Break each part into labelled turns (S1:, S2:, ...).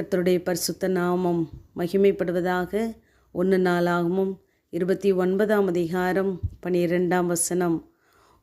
S1: கர்த்தருடைய பரிசுத்த நாமம் மகிமைப்படுவதாக ஒன்று நாளாகவும் இருபத்தி ஒன்பதாம் அதிகாரம் பனிரெண்டாம் வசனம்.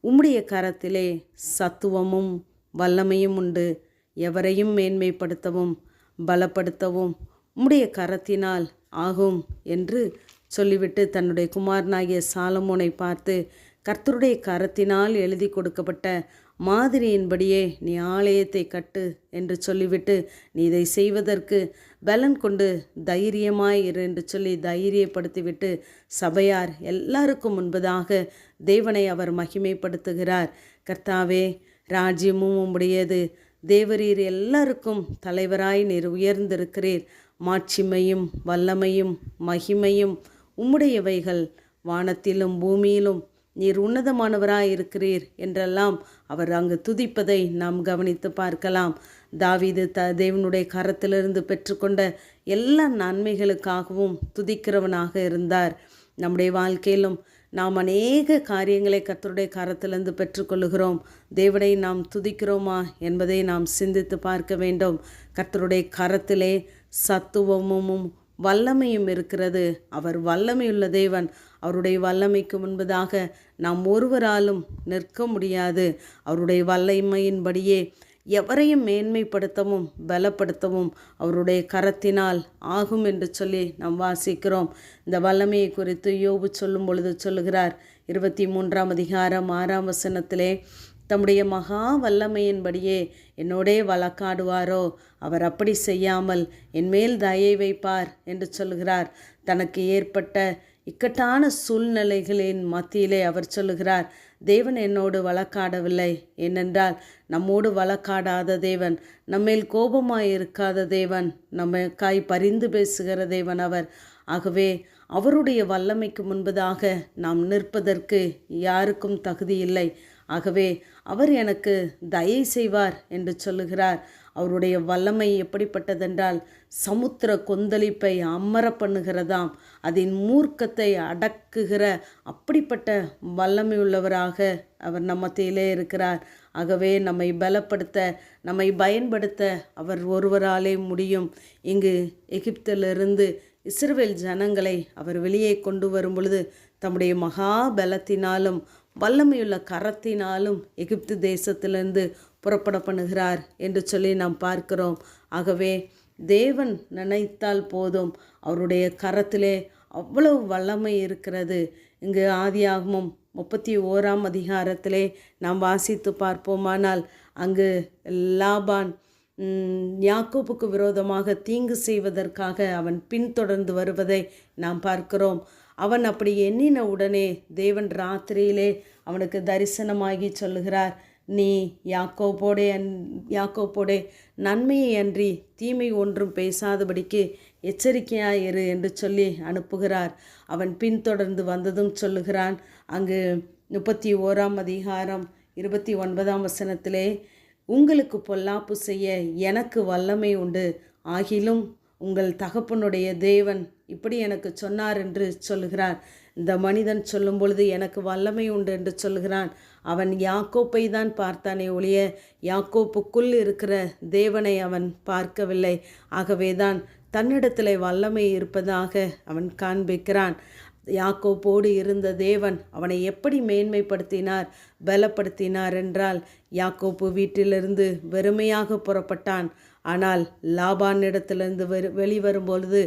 S1: உம்முடைய கரத்திலே சத்துவமும் வல்லமையும் உண்டு. எவரையும் மேன்மைப்படுத்தவும் பலப்படுத்தவும் உம்முடைய கரத்தினால் ஆகும் என்று சொல்லிவிட்டு தன்னுடைய குமாரனாகிய சாலமோனை பார்த்து கர்த்தருடைய கரத்தினால் எழுதி கொடுக்கப்பட்ட மாதிரியின்படியே நீ ஆலயத்தை கட்டு என்று சொல்லிவிட்டு நீ இதை செய்வதற்கு பலன் கொண்டு தைரியமாய் இரு என்று சொல்லி தைரியப்படுத்திவிட்டு சபையார் எல்லாருக்கும் முன்பதாக தேவனை அவர் மகிமைப்படுத்துகிறார். கர்த்தாவே ராஜ்யமும் உம்முடையது. தேவரீர் எல்லாருக்கும் தலைவராய் நீர் உயர்ந்திருக்கிறீர். மாட்சிமையும் வல்லமையும் மகிமையும் உம்முடையவைகள் வானத்திலும் பூமியிலும் நீர் உன்னதமானவராய் இருக்கிறீர் என்றெல்லாம் அவர் அங்கு துதிப்பதை நாம் கவனித்து பார்க்கலாம். தாவீது த தேவனுடைய கரத்திலிருந்து பெற்றுக்கொண்ட எல்லா நன்மைகளுக்காகவும் துதிக்கிறவனாக இருந்தார். நம்முடைய வாழ்க்கையிலும் நாம் அநேக காரியங்களை கத்தருடைய கரத்திலிருந்து பெற்றுக்கொள்கிறோம் தேவனை நாம் துதிக்கிறோமா என்பதை நாம் சிந்தித்து பார்க்க வேண்டும். கர்த்தருடைய கரத்திலே சத்துவமும் வல்லமையும் இருக்கிறது. அவர் வல்லமையுள்ள தேவன். அவருடைய வல்லமைக்கு முன்பதாக நாம் ஒருவராலும் நிற்க முடியாது. அவருடைய வல்லமையின்படியே எவரையும் மேன்மைப்படுத்தவும் பலப்படுத்தவும் அவருடைய கரத்தினால் ஆகும் என்று சொல்லி நாம் வாசிக்கிறோம். இந்த வல்லமையை குறித்து யோபு சொல்லும் பொழுது சொல்லுகிறார். இருபத்தி மூன்றாம் அதிகாரம் ஆறாம் வசனத்திலே தம்முடைய மகா வல்லமையின்படியே என்னோடே வழக்காடுவாரோ? அவர் அப்படி செய்யாமல் என்மேல் தயை வைப்பார் என்று சொல்கிறார் தனக்கு ஏற்பட்ட இக்கட்டான சூழ்நிலைகளின் மத்தியிலே அவர் சொல்லுகிறார் தேவன் என்னோடு வழக்காடவில்லை. ஏனென்றால் நம்மோடு வழக்காடாத தேவன் நம்மேல் கோபமாய் இருக்காத தேவன் நம்மக்காய் பரிந்து பேசுகிற தேவன் அவர். ஆகவே அவருடைய வல்லமைக்கு முன்பதாக நாம் நிற்பதற்கு யாருக்கும் தகுதி இல்லை ஆகவே அவர் எனக்கு தயை செய்வார் என்று சொல்லுகிறார். அவருடைய வல்லமை எப்படிப்பட்டதென்றால் சமுத்திர கொந்தளிப்பை அமர பண்ணுகிறதாம். அதன் மூர்க்கத்தை அடக்குகிற அப்படிப்பட்ட வல்லமை உள்ளவராக அவர் நம்மத்திலே இருக்கிறார். ஆகவே நம்மை பலப்படுத்த நம்மை பயன்படுத்த அவர் ஒருவராலே முடியும். இங்கு எகிப்திலிருந்து இஸ்ரேல் ஜனங்களை அவர் வெளியே கொண்டு வரும் பொழுது தம்முடைய மகா பலத்தினாலும் வல்லமையுள்ள கரத்தினாலும் எகிப்து தேசத்திலிருந்து புறப்பட பண்ணுகிறார் என்று சொல்லி நாம் பார்க்கிறோம். ஆகவே தேவன் நினைத்தால் போதும் அவருடைய கரத்திலே அவ்வளவு வல்லமை இருக்கிறது. இங்கு ஆதியாகமும் முப்பத்தி ஓராம் அதிகாரத்திலே நாம் வாசித்து பார்ப்போமானால் அங்கு லாபான் யாக்கோப்புக்கு விரோதமாக தீங்கு செய்வதற்காக அவன் பின்தொடர்ந்து வருவதை நாம் பார்க்கிறோம். அவன் அப்படி எண்ணின உடனே தேவன் ராத்திரியிலே அவனுக்கு தரிசனமாகி சொல்லுகிறார் நீ யாக்கோப்போடே அன் யாக்கோப்போடே நன்மையை அன்றி தீமை ஒன்றும் பேசாதபடிக்கு எச்சரிக்கையாக இரு என்று சொல்லி அனுப்புகிறார். அவன் பின்தொடர்ந்து வந்ததும் சொல்லுகிறான் அங்கு முப்பத்தி ஓராம் அதிகாரம் இருபத்தி ஒன்பதாம் வசனத்திலே உங்களுக்கு பொல்லாப்பு செய்ய எனக்கு வல்லமை உண்டு. ஆகிலும் உங்கள் தகப்பனுடைய தேவன் இப்படி எனக்கு சொன்னார் என்று சொல்கிறார் இந்த மனிதன் சொல்லும் பொழுது எனக்கு வல்லமை உண்டு என்று சொல்கிறான் அவன் யாக்கோப்பை தான் பார்த்தானே ஒழிய யாக்கோப்புக்குள் இருக்கிற தேவனை அவன் பார்க்கவில்லை. ஆகவேதான் தன்னிடத்தில் வல்லமை இருப்பதாக அவன் காண்பிக்கிறான். யாக்கோப்போடு இருந்த தேவன் அவனை எப்படி மேன்மைப்படுத்தினார் பலப்படுத்தினார் என்றால் யாக்கோப்பு வீட்டிலிருந்து வெறுமையாக புறப்பட்டான். ஆனால் லாபானிடத்திலிருந்து வெறு வெளிவரும் பொழுது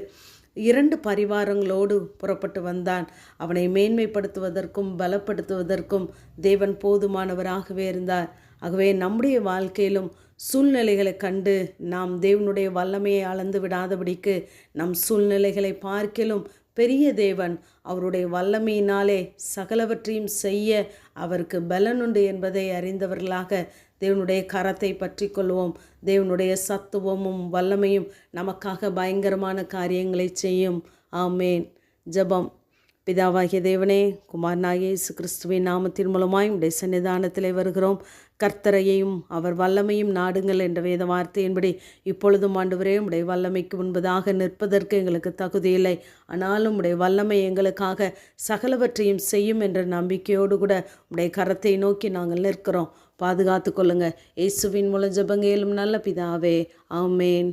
S1: இரண்டு பரிவாரங்களோடு புறப்பட்டு வந்தான். அவனை மேன்மைப்படுத்துவதற்கும் பலப்படுத்துவதற்கும் தேவன் போதுமானவராகவே இருந்தார். ஆகவே நம்முடைய வாழ்க்கையிலும் சூழ்நிலைகளை கண்டு நாம் தேவனுடைய வல்லமையை அளந்து விடாதபடிக்கு நம் சூழ்நிலைகளை பார்க்கிலும் பெரிய தேவன் அவருடைய வல்லமையினாலே சகலவற்றையும் செய்ய அவருக்கு பலனுண்டு என்பதை அறிந்தவர்களாக தேவனுடைய கரத்தை பற்றி கொள்வோம். தேவனுடைய சத்துவமும் வல்லமையும் நமக்காக பயங்கரமான காரியங்களை செய்யும். ஆமேன். ஜபம். பிதாவாகிய தேவனே குமாரனாகிய இயேசு கிறிஸ்துவின் நாமத்தின் மூலமாய் உடைய சன்னிதானத்திலே வருகிறோம். கர்த்தரையையும் அவர் வல்லமையும் நாடுங்கள் என்ற வேத வார்த்தையின்படி இப்பொழுதும் ஆண்டவரே உடைய வல்லமைக்கு முன்பதாக நிற்பதற்கு எங்களுக்கு தகுதியில்லை ஆனாலும் உடைய வல்லமை எங்களுக்காக சகலவற்றையும் செய்யும் என்ற நம்பிக்கையோடு கூட உடைய கரத்தை நோக்கி நாங்கள் நிற்கிறோம். பாதுகாத்து கொள்ளுங்க. இயேசுவின் மூலம் ஜபங்கேலும் நல்ல பிதாவே. ஆமேன்.